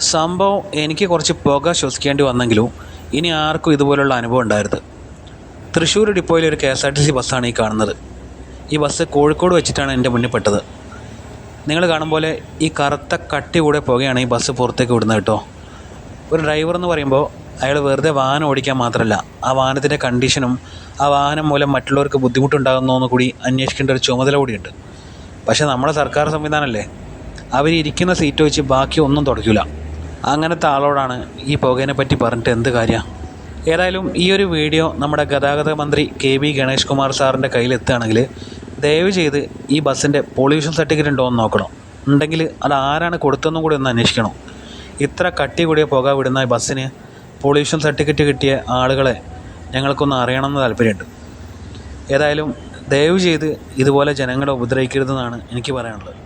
സംഭവം എനിക്ക് കുറച്ച് പുക ശ്വസിക്കേണ്ടി വന്നെങ്കിലും ഇനി ആർക്കും ഇതുപോലുള്ള അനുഭവം ഉണ്ടായിരുന്നു തൃശ്ശൂർ ഡിപ്പോയിലെ ഒരു K S R T C ബസ്സാണ് ഈ കാണുന്നത്. ഈ ബസ് കോഴിക്കോട് വെച്ചിട്ടാണ് എന്റെ മുന്നിൽ പെട്ടത്. നിങ്ങൾ കാണും പോലെ ഈ കറുത്ത കട്ടി കൂടെ പുകയാണ് ഈ ബസ് പുറത്തേക്ക് വിടുന്നത് കേട്ടോ. ഒരു ഡ്രൈവർ എന്ന് പറയുമ്പോൾ അയാൾ വെറുതെ വാഹനം ഓടിക്കാൻ മാത്രമല്ല ആ വാഹനത്തിന്റെ കണ്ടീഷനും ആ വാഹനം മൂലം മറ്റുള്ളവർക്ക് ബുദ്ധിമുട്ടുണ്ടാകുന്നതെന്ന് കൂടി അന്വേഷിക്കേണ്ട ഒരു ചുമതല കൂടിയുണ്ട്. പക്ഷേ നമ്മുടെ സർക്കാർ സംവിധാനമല്ലേ? അവരിയ്ക്കുന്ന സീറ്റ് വെച്ച് ബാക്കി ഒന്നും തുടയ്ക്കില്ല അങ്ങനത്തെ ആളോടാണ് ഈ പുകയെ പറ്റി പറഞ്ഞിട്ട് എന്ത് കാര്യം? ഏതായാലും ഈ ഒരു വീഡിയോ നമ്മുടെ ഗതാഗത മന്ത്രി കെ വി ഗണേഷ് കുമാർ സാറിന്റെ കയ്യിലെത്തുകയാണെങ്കിൽ ദയവ് ചെയ്ത് ഈ ബസ്സിന്റെ പൊല്യൂഷൻ സർട്ടിഫിക്കറ്റ് ഉണ്ടോ എന്ന് നോക്കണം. ഉണ്ടെങ്കിൽ അത് ആരാണ് കൊടുത്തതെന്നും കൂടി ഒന്ന് അന്വേഷിക്കണം. ഇത്ര കട്ടി കൂടിയ പുക വിടുന്ന ബസ്സിന് പൊല്യൂഷൻ സർട്ടിഫിക്കറ്റ് കിട്ടിയ ആളുകളെ ഞങ്ങൾക്കൊന്ന് അറിയണമെന്ന് താല്പര്യമുണ്ട്. ഏതായാലും ദയവ് ചെയ്ത് ഇതുപോലെ ജനങ്ങളെ ഉപദ്രവിക്കരുതെന്നാണ് എനിക്ക് പറയാനുള്ളത്.